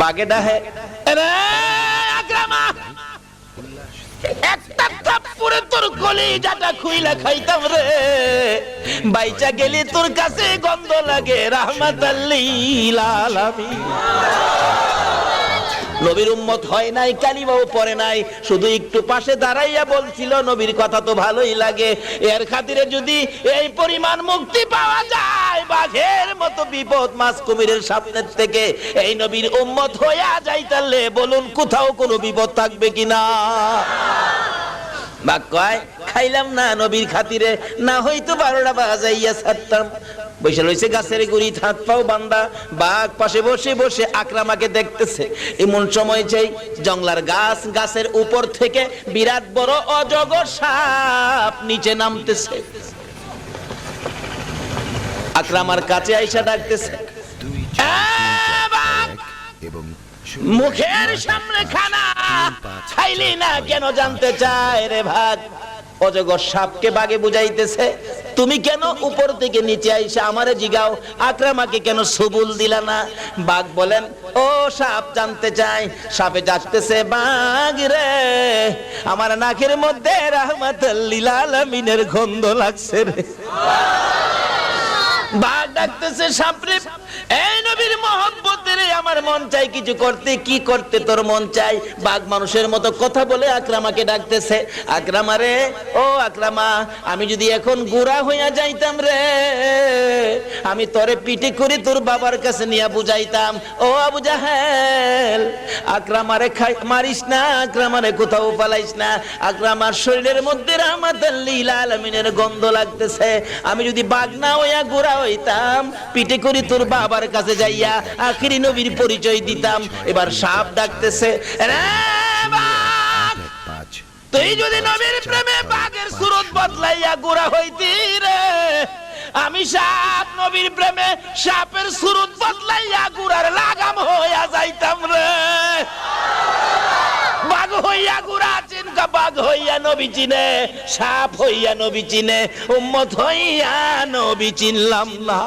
বাগে ডাহে রে আকরামা! একটা থাপ্পড়ে তোর কলিজাটা খুইলা খাইতাম রে। বাইচা গেলি তোর কাছে গন্ধ লাগে রাহমাতাল্লিল আলামিন নবীর হয় নাই পড়ে নাই। শুধু একটু পাশে দাঁড়াইয়া বলছিল, নবীর কথা তো ভালোই লাগে। এর খাতিরে যদি এই পরিমাণ মুক্তি পাওয়া যায় বাঘের মতো বিপদ মাছ কুমিরের সামনের থেকে এই নবীর উম্মত হইয়া বলুন, কোথাও কোনো বিপদ থাকবে কিনা? খাইলাম না নবীর খাতিরে, না হয়তো বারোটা বাজাইয়া ছাড়তাম। বসে রয়েছে গাছের গুড়ি, হাত পাও বান্দা। বাঘ পাশে বসে বসে আকরামাকে দেখতেছে। এমন সময় চাই জংলার গাছ গাছের উপর থেকে বিরাট বড় অজগর সাপ নিচে নামতেছে। আকরামার কাছে আইসা ডাকতেছে। এবং মুখের সামনে খানা খাইলি না কেন জানতে চায় রে ভাগ অজগর সাপকে বাগে বুঝাইতেছে তুমি কেন উপর থেকে নিচে আইসা আমারে জিগাও? আকরামাকে কেন সবুল দিলা না? বাঘ বলেন ও সাপ জানতে চাই সাপে যাচ্ছে বাঘ রে আমার নাকের মধ্যে রাহমাতাল্লিল আলামিনের গন্ধ লাগছে রে। বাঘ ডাকতেছে আমার মন চাই কিছু করতে, কি করতে তোর মন চাই? বাঘ মানুষের মতো কথা বলে ডাকতেছে ও আকরামা, আমি যদি এখন গুড়া হইয়া যাইতাম রে, আমি তোরে পিঠে করে তোর বাবার কাছে নিয়ে বুঝাইতাম। ও আবু জাহেল আকরামারে খাই মারিস না, আকরামারে কোথাও পালাইস না। আকরামার শরীরের মধ্যে রাহমাতাল্লিল আলামিনের গন্ধ লাগতেছে। আমি যদি বাঘ না হইয়া গোড়া হইতাম, পিঠে করে তোর বাবার কাছে যাইয়া আখিরি নবীর পরিচয় দিতাম। এবার সাপ ডাকতেছে তুই যদি নবীর প্রেমে বাঘের সুরত বদলাইয়া গোড়া হইতি রে, আমি সাপ নবীর প্রেমে সাপের সুরত বদলাইয়া গুড়ার লাগাম হইয়া যাইতাম রে বাঘ হইয়া চিনকা বাঘ হইয়া নবী চিনে সাপ হইয়া নবী চিনে উম্মত হইয়া নবী চিনলাম না।